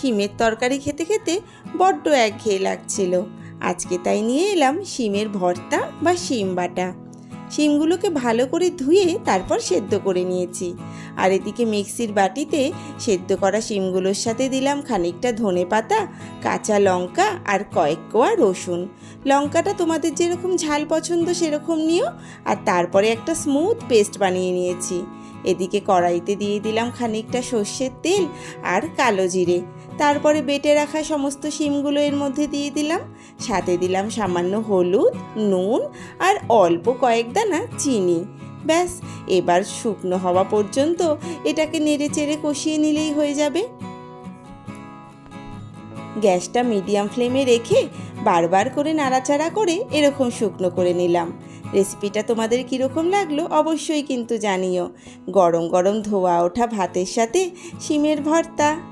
শিমের তরকারি খেতে খেতে বড্ড একঘেয়ে লাগছিল। আজকে তাই নিয়ে এলাম শিমের ভর্তা বা শিম বাটা। শিমগুলোকে ভালো করে ধুয়ে তারপর সেদ্ধ করে নিয়েছি। আর এদিকে মিক্সির বাটিতে সেদ্ধ করা শিমগুলোর সাথে দিলাম খানিকটা ধনে পাতা, কাঁচা লঙ্কা আর কয়েক কোয়া রসুন। লঙ্কাটা তোমাদের যেরকম ঝাল পছন্দ সেরকম নিও। আর তারপরে একটা স্মুথ পেস্ট বানিয়ে নিয়েছি। এদিকে কড়াইতে দিয়ে দিলাম খানিকটা সর্ষের তেল আর কালো জিরে। তারপরে বেটে রাখা সমস্ত শিমগুলো এর মধ্যে দিয়ে দিলাম। সাথে দিলাম সামান্য হলুদ, নুন আর অল্প কয়েক দানা চিনি। ব্যাস, এবার শুকনো হওয়া পর্যন্ত এটাকে নেড়ে চেড়ে কষিয়ে নিলেই হয়ে যাবে। গ্যাসটা মিডিয়াম ফ্লেমে রেখে বারবার করে নাড়াচাড়া করে এরকম শুকনো করে নিলাম। রেসিপিটা তোমাদের কীরকম লাগল অবশ্যই কিন্তু জানিও। গরম গরম ধোয়া ওঠা ভাতের সাথে শিমের ভর্তা।